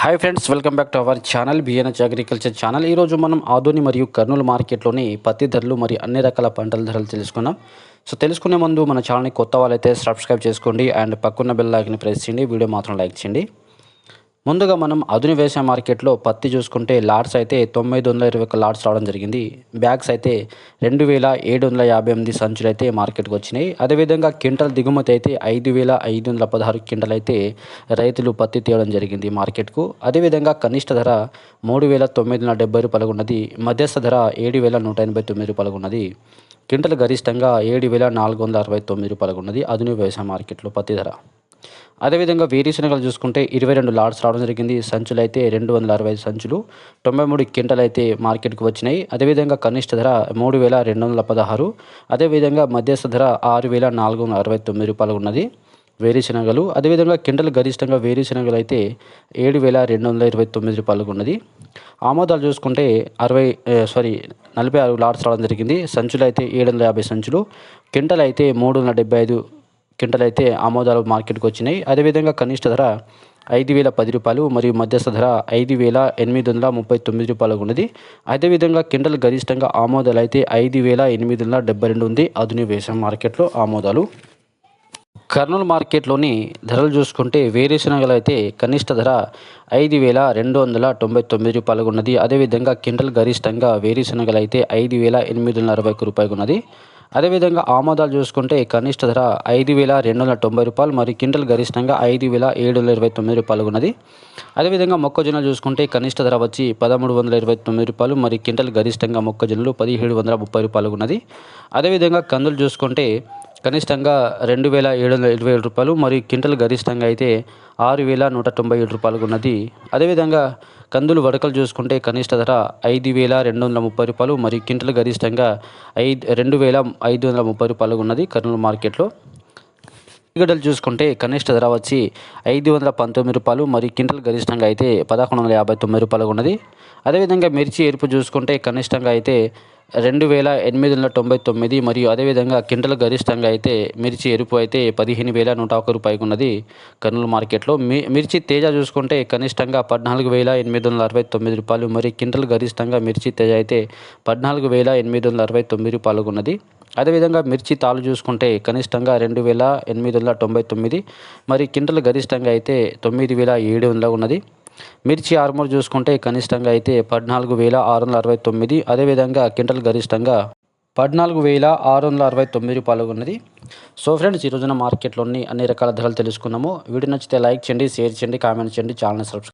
Hi friends welcome back to our channel BNH agriculture channel ఈరోజు మనం ఆదోని మరియు కర్నూలు మార్కెట్లోని పత్తి ధరలు మరియు అన్ని రకాల పంటల ధరలు తెలుసుకున్నాం సో తెలుసుకునే ముందు మన ఛానల్ని కొత్త వాళ్ళైతే సబ్స్క్రైబ్ చేసుకోండి అండ్ పక్కన్న బెల్ ఐకన్ ప్రెస్ చేయండి. వీడియో మాత్రం లైక్ చేయండి. ముందుగా మనం అదుని వ్యవసాయ మార్కెట్లో పత్తి చూసుకుంటే లాట్స్ అయితే తొమ్మిది వందల ఇరవై ఒక లాట్స్ రావడం జరిగింది. బ్యాగ్స్ అయితే రెండు వేల ఏడు వందల యాభై ఎనిమిది సంచులు అయితే మార్కెట్కి వచ్చినాయి. అదేవిధంగా క్వింటల్ దిగుమతి అయితే ఐదు వేల ఐదు వందల పదహారు క్వింటల్ అయితే రైతులు పత్తి తీయడం జరిగింది మార్కెట్కు. అదేవిధంగా కనిష్ట ధర మూడు వేల తొమ్మిది వందల డెబ్బై రూపాయలు ఉన్నది. మధ్యస్థ ధర ఏడు వేల నూట ఎనభై తొమ్మిది రూపాయలు ఉన్నది. క్వింటల్ గరిష్టంగా ఏడు వేల నాలుగు వందల అరవై తొమ్మిది రూపాయలు ఉన్నది అదుని వ్యవసాయ మార్కెట్లో పత్తి ధర. అదేవిధంగా వేరుశనగలు చూసుకుంటే ఇరవై రెండు లాట్స్ రావడం జరిగింది. సంచులు అయితే రెండు వందల అరవై సంచులు. తొంభై మూడు క్వింటల్ అయితే మార్కెట్కి వచ్చినాయి. అదేవిధంగా కనిష్ట ధర మూడు వేల రెండు వందల పదహారు. అదేవిధంగా మధ్యస్థ ధర ఆరు వేల నాలుగు వందల అరవై తొమ్మిది రూపాయలు ఉన్నది. వేరుశనగలు అదేవిధంగా కింటలు గరిష్టంగా వేరుశనగలు అయితే ఏడు వేల రెండు వందల ఇరవై తొమ్మిది రూపాయలకు ఉన్నది. ఆమోదాలు చూసుకుంటే అరవై సారీ నలభై ఆరు లాట్స్ రావడం జరిగింది. సంచులు అయితే ఏడు వందల యాభై సంచులు. క్వింటల్ అయితే మూడు వందల డెబ్బై ఐదు క్వింటల్ అయితే ఆమోదాలు మార్కెట్కి వచ్చినాయి. అదేవిధంగా కనిష్ట ధర ఐదు వేల పది రూపాయలు మరియు మధ్యస్థ ధర ఐదు వేల ఎనిమిది వందల ముప్పై తొమ్మిది రూపాయలు ఉన్నది. అదేవిధంగా కిండల్ గరిష్టంగా ఆమోదాలు అయితే ఐదు వేల ఎనిమిది వందల డెబ్బై రెండు ఉంది. అదుని వేసం మార్కెట్లో ఆమోదాలు. కర్నూలు మార్కెట్లోని ధరలు చూసుకుంటే వేరుశనగలు అయితే కనిష్ట ధర ఐదు వేల రెండు వందల తొంభై తొమ్మిది రూపాయలు ఉన్నది. అదేవిధంగా కింటల్ గరిష్టంగా వేరుశనగలు అయితే ఐదు వేల ఎనిమిది వందల అరవై ఒక్క రూపాయలు ఉన్నది. అదేవిధంగా ఆమోదాలు చూసుకుంటే కనిష్ట ధర ఐదు వేల రెండు వందల తొంభై రూపాయలు మరియు క్వింటల్ గరిష్టంగా ఐదు వేల ఏడు వందల ఇరవై తొమ్మిది రూపాయలు ఉన్నది. అదేవిధంగా మొక్కజొన్న చూసుకుంటే కనిష్ట ధర వచ్చి పదమూడు వందల ఇరవై తొమ్మిది రూపాయలు మరియు కింటల్ గరిష్టంగా మొక్కజొన్నలు పదిహేడు వందల ముప్పై రూపాయలు ఉన్నది. అదేవిధంగా కందులు చూసుకుంటే కనిష్టంగా రెండు వేల ఏడు వందల ఇరవై ఏడు రూపాయలు మరియు క్వింటల్ గరిష్టంగా అయితే ఆరు వేల నూట తొంభై ఏడు రూపాయలకు ఉన్నది. అదేవిధంగా కందులు వడకలు చూసుకుంటే కనిష్ట ధర ఐదు వేల రెండు వందల ముప్పై రూపాయలు మరియు క్వింటల్ గరిష్టంగా ఐదు రెండు వేల ఐదు వందల ముప్పై రూపాయలుగా ఉన్నది కర్నూలు మార్కెట్లో. ఉల్లిగడ్డలు చూసుకుంటే కనిష్ట ధర వచ్చి ఐదు వందల పంతొమ్మిది రూపాయలు మరియు క్వింటల్ గరిష్టంగా అయితే పదకొండు వందల యాభై తొమ్మిది రూపాయలు ఉన్నది అదేవిధంగా మిర్చి ఎరుపు చూసుకుంటే కనిష్టంగా అయితే రెండు వేల ఎనిమిది వందల తొంభై తొమ్మిది మరియు అదేవిధంగా క్వింటల్ గరిష్టంగా అయితే మిర్చి ఎరుపు అయితే పదిహేను వేల నూట ఒక రూపాయలు ఉన్నది కర్నూలు మార్కెట్లో. మి మిర్చి తేజ చూసుకుంటే కనిష్టంగా పద్నాలుగు వేల ఎనిమిది వందల అరవై తొమ్మిది రూపాయలు మరియు క్వింటల్ గరిష్టంగా మిర్చి తేజ అయితే పద్నాలుగు వేల ఎనిమిది వందల అరవై తొమ్మిది రూపాయలకు ఉన్నది అదేవిధంగా మిర్చి తాలు చూసుకుంటే కనిష్టంగా రెండు వేల ఎనిమిది వందల తొంభై తొమ్మిది మరి క్వింటల్ గరిష్టంగా అయితే తొమ్మిది వేల ఏడు వందల ఉన్నది. మిర్చి ఆర్మూర్ చూసుకుంటే కనిష్టంగా అయితే పద్నాలుగు వేల ఆరు వందల అరవై తొమ్మిది అదేవిధంగా క్వింటల్ గరిష్టంగా పద్నాలుగు వేల ఆరు వందల అరవై తొమ్మిది రూపాయలు ఉన్నది. సో ఫ్రెండ్స్ ఈ రోజున మార్కెట్లోని అన్ని రకాల ధరలు తెలుసుకున్నాము. వీడియో నచ్చితే లైక్ చేయండి షేర్ చేయండి కామెంట్ చేయండి ఛానల్ సబ్స్క్రైబ్